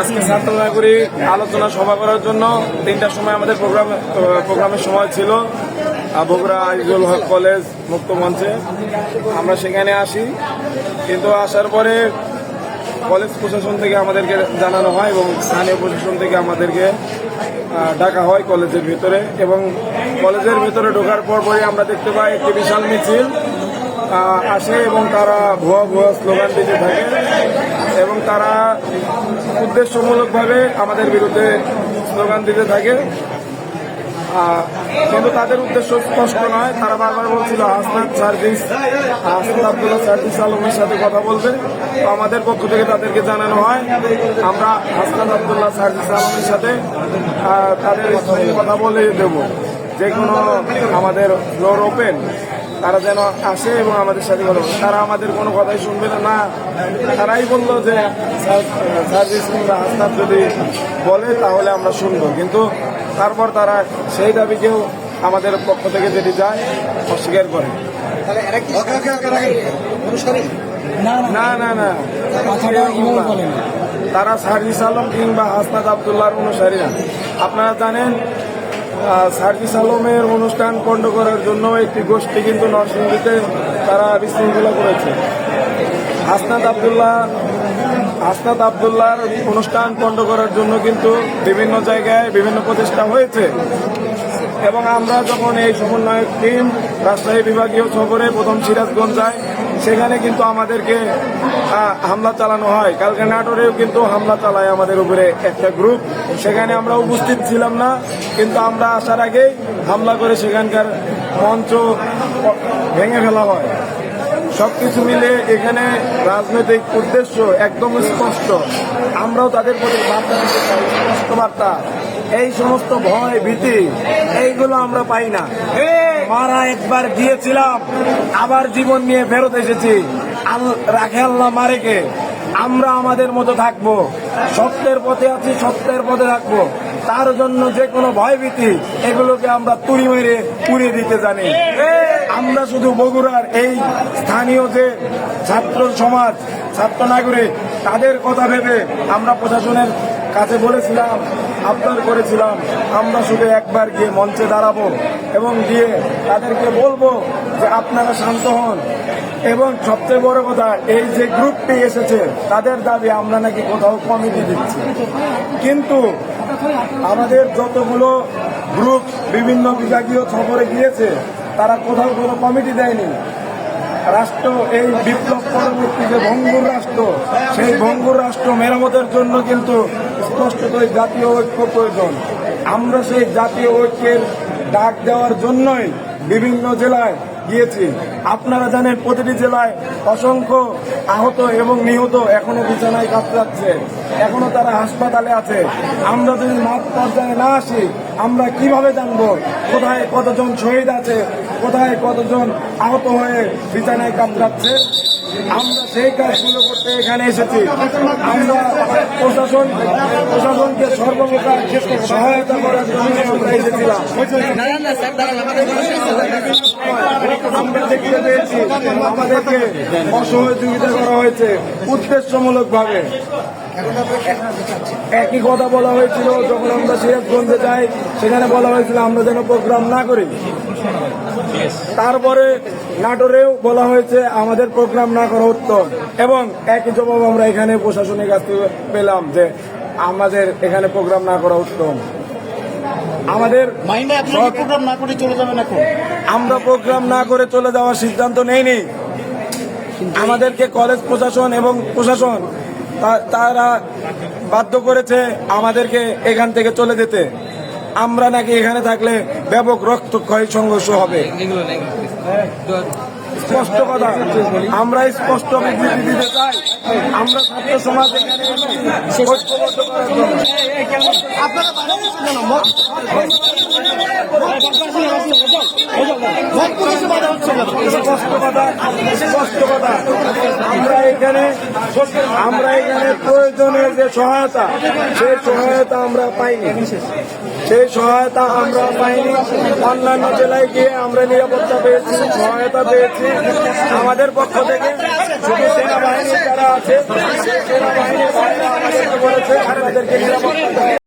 আজকে ছাত্র নাগরিক আলোচনা সভা করার জন্য তিনটার সময় আমাদের প্রোগ্রাম, প্রোগ্রামের সময় ছিল বগুড়া আইজুল হক কলেজ মুক্ত মঞ্চে। আমরা সেখানে আসি, কিন্তু আসার পরে কলেজ প্রশাসন থেকে আমাদেরকে জানানো হয় এবং স্থানীয় প্রশাসন থেকে আমাদেরকে ডাকা হয় কলেজের ভিতরে এবং কলেজের ভিতরে ঢোকার পর পরই আমরা দেখতে পাই একটি বিশাল মিছিল আসে এবং তারা ভুয়া ভুয়া স্লোগান দিতে থাকে এবং তারা উদ্দেশ্যমূলকভাবে আমাদের বিরুদ্ধে স্লোগান দিতে থাকে। কিন্তু তাদের উদ্দেশ্য স্পষ্ট নয়। তারা বারবার বলছিল, হাসনাত সার্ভিস হাসনাত আব্দুল্লাহ সার্ভিস আলমের সাথে কথা বলবে তো আমাদের পক্ষ থেকে তাদেরকে জানানো হয়, আমরা হাসনাত আব্দুল্লাহ সার্ভিস আলমের সাথে তাদের কথা বলে দেব। যে কোনো আমাদের ফ্লোর ওপেন। তারা যেন আসে এবং আমাদের সাথে কথা বলে। তারা আমাদের কোনো কথাই শুনবে না। না তারাই বলল যে সার্ভিস কিংবা হাসনাত যদি বলে তাহলে আমরা শুনব। কিন্তু তারপর তারা সেই দাবিকেও আমাদের পক্ষ থেকে যেটি যায় অস্বীকার করে। তাহলে এরা কি অনুসারী না না না। তারা সার্জিস আলম কিংবা হাসনাত আবদুল্লাহর অনুসারী না আপনারা জানেন আহ, সার্জিস আলমের অনুষ্ঠান পণ্ড করার জন্য একটি গোষ্ঠী কিন্তু নরসিংদীতে তারা বিশৃঙ্খলা করেছে। হাসনাত আবদুল্লাহ হাসনাত আবদুল্লাহর অনুষ্ঠান পণ্ড করার জন্য কিন্তু বিভিন্ন জায়গায় বিভিন্ন প্রচেষ্টা হয়েছে। এবং আমরা যখন এই সমন্বয়ক টিম রাজশাহী বিভাগীয় সফরে প্রথম সিরাজগঞ্জ যায় সেখানে কিন্তু আমাদেরকে হামলা চালানো হয়। কালকে নাটোরেও কিন্তু হামলা চালায় আমাদের উপরে একটা গ্রুপ সেখানে আমরা উপস্থিত ছিলাম না, কিন্তু আমরা আসার আগেই হামলা করে সেখানকার মঞ্চ ভেঙে ফেলা হয়। সবকিছু মিলে এখানে রাজনৈতিক উদ্দেশ্য একদম স্পষ্ট। আমরাও তাদের প্রতি বার্তা দিতে চাই, স্পষ্ট বার্তা। এই সমস্ত ভয়, ভীতি, এইগুলো আমরা পাই না। মারা একবার গিয়েছিলাম, আবার জীবন নিয়ে ফেরত এসেছি। রাখে আল্লাহ মারেকে, আমরা আমাদের মতো থাকব, সত্যের পথে আছি, সত্যের পথে থাকব। তার জন্য যে কোনো ভয়ভীতি, এগুলোকে আমরা তুড়ি মেরে পুড়িয়ে দিতে জানি। আমরা শুধু বগুড়ার এই স্থানীয় যে ছাত্র সমাজ, ছাত্র নাগরিক, তাদের কথা ভেবে আমরা প্রশাসনের কাছে বলেছিলাম, আবদার করেছিলাম, আমরা শুধু একবার গিয়ে মঞ্চে দাঁড়াবো এবং গিয়ে তাদেরকে বলব যে আপনারা শান্ত হন। এবং সবচেয়ে বড় কথা, এই যে গ্রুপটি এসেছে, তাদের দাবি আমরা নাকি কোথাও কমিটি দিচ্ছি। কিন্তু আমাদের যতগুলো গ্রুপ বিভিন্ন বিভাগীয় সফরে গিয়েছে, তারা কোথাও কোনো কমিটি দেয়নি। রাষ্ট্র, এই বিপ্লব পরবর্তী যে ভঙ্গুর রাষ্ট্র, সেই ভঙ্গুর রাষ্ট্র মেরামতের জন্য কিন্তু স্পষ্টতই জাতীয় ঐক্য প্রয়োজন। আমরা সেই জাতীয় ঐক্যের ডাক দেওয়ার জন্যই বিভিন্ন জেলায় গিয়েছি। আপনারা জানেন প্রতিটি জেলায় অসংখ্য আহত এবং নিহত এখনও বিছানায় কাতরাচ্ছে এখনও তারা হাসপাতালে আছে। আমরা যদি মাঠ পর্যায়ে না আসি, আমরা কীভাবে জানব কোথায় কতজন শহীদ আছে, কোথায় কতজন আহত হয়ে বিছানায় কাতরাচ্ছে আমরা সেই কাজগুলো করতে এখানে এসেছি। আমরা প্রশাসন প্রশাসনকে সর্বপ্রকার সহায়তা করার জন্য আমরা এসেছিলাম। আমরা দেখতে পেয়েছি আমাদেরকে অসহযোগিতা করা হয়েছে উদ্দেশ্যমূলক ভাবে একই কথা বলা হয়েছিল যখন আমরা সিরাজগঞ্জে যাই সেখানে বলা হয়েছিল আমরা যেন প্রোগ্রাম না করি। তারপরে নাটোরেও বলা হয়েছে আমাদের প্রোগ্রাম না করা উত্তম। এবং একই জবাব আমরা এখানে প্রশাসনের কাছ থেকে পেলাম যে আমাদের এখানে প্রোগ্রাম না করা উত্তম। আমাদের প্রোগ্রাম না করে চলে যাবেন এখন? আমরা প্রোগ্রাম না করে চলে যাওয়ার সিদ্ধান্ত নেইনি। আমাদেরকে কলেজ প্রশাসন এবং প্রশাসন তারা বাধ্য করেছে আমাদেরকে এখান থেকে চলে যেতে আমরা নাকি এখানে থাকলে ব্যাপক রক্তক্ষয় সংঘর্ষ হবে স্পষ্ট কথা আমরা স্পষ্ট বিবৃতি দিতে চাই আমরা ছাত্র সমাজ এখানে আমরা এখানে আমরা এখানে প্রয়োজনীয় যে সহায়তা সেই সহায়তা আমরা পাইনি সেই সহায়তা আমরা পাইনি অন্যান্য জেলায় গিয়ে আমরা নিরাপত্তা পেয়েছি সহায়তা পেয়েছি আমাদের পক্ষ থেকে শুধু সেনাবাহিনী যারা আছে আমাদেরকে নিরাপত্তা